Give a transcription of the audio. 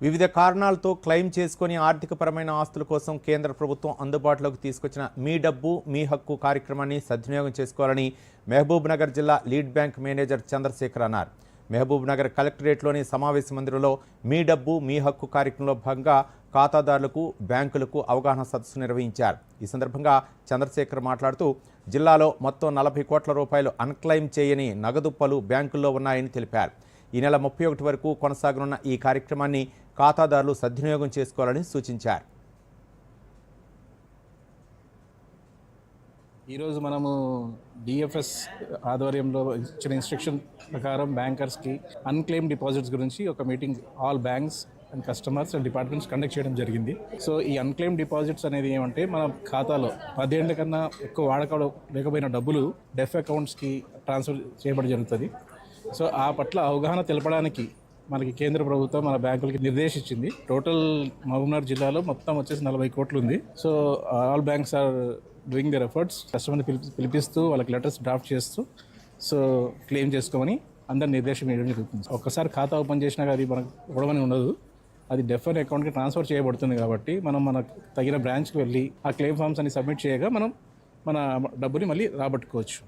వివిధ కారణాలతో క్లెయిమ్ చేసుకొని ఆర్థికపరమైన ఆస్తుల కోసం కేంద్ర ప్రభుత్వం అందుబాటులోకి తీసుకొచ్చిన మీ డబ్బు మీ హక్కు కార్యక్రమాన్ని సద్వినియోగం చేసుకోవాలని మహబూబ్ నగర్ జిల్లా లీడ్ బ్యాంక్ మేనేజర్ చంద్రశేఖర్ అన్నారు. మహబూబ్ నగర్ కలెక్టరేట్లోని సమావేశ మందిరంలో మీ డబ్బు మీ హక్కు కార్యక్రమంలో భాగంగా ఖాతాదారులకు బ్యాంకులకు అవగాహన సదస్సు నిర్వహించారు. ఈ సందర్భంగా చంద్రశేఖర్ మాట్లాడుతూ జిల్లాలో మొత్తం నలభై కోట్ల రూపాయలు అన్క్లెయిమ్ చేయని నగదు పలు బ్యాంకుల్లో ఉన్నాయని తెలిపారు. ఈ నెల ముప్పై ఒకటి వరకు కొనసాగనున్న ఈ కార్యక్రమాన్ని ఖాతాదారులు సద్వినియోగం చేసుకోవాలని సూచించారు. ఈరోజు మనము డిఎఫ్ఎస్ ఆధ్వర్యంలో ఇచ్చిన ఇన్స్ట్రక్షన్ ప్రకారం బ్యాంకర్స్కి అన్క్లెయిమ్ డిపాజిట్స్ గురించి ఒక meeting all banks and customers and departments conduct చేయడం జరిగింది. సో ఈ అన్క్లెయిమ్ డిపాజిట్స్ అనేది ఏమంటే మన ఖాతాలో పదేళ్ళ కన్నా ఎక్కువ వాడకం లేకపోయిన డబ్బులు డెఫ్ అకౌంట్స్కి ట్రాన్స్ఫర్ చేయబడి జరుగుతుంది. సో ఆ పట్ల అవగాహన తెలపడానికి మనకి కేంద్ర ప్రభుత్వం మన బ్యాంకులకి నిర్దేశించింది. టోటల్ మహబూబ్నగర్ జిల్లాలో మొత్తం వచ్చేసి నలభై కోట్లు ఉంది so all banks are doing their efforts కస్టమర్ని పిలిపి పిలిపిస్తూ వాళ్ళకి లెటర్స్ డ్రాఫ్ట్ చేస్తూ సో క్లెయిమ్ చేసుకోమని అందరు నిర్దేశం వేయడం జరుగుతుంది. ఒక్కసారి ఖాతా ఓపెన్ చేసినాక అది మనకు ఇవ్వడమని ఉండదు. అది డెఫర్ అకౌంట్కి ట్రాన్స్ఫర్ చేయబడుతుంది కాబట్టి మనం మన తగిన బ్రాంచ్కి వెళ్ళి ఆ క్లెయిమ్ ఫామ్స్ అన్ని సబ్మిట్ చేయగా మనం మన డబ్బుని మళ్ళీ రాబట్టుకోవచ్చు.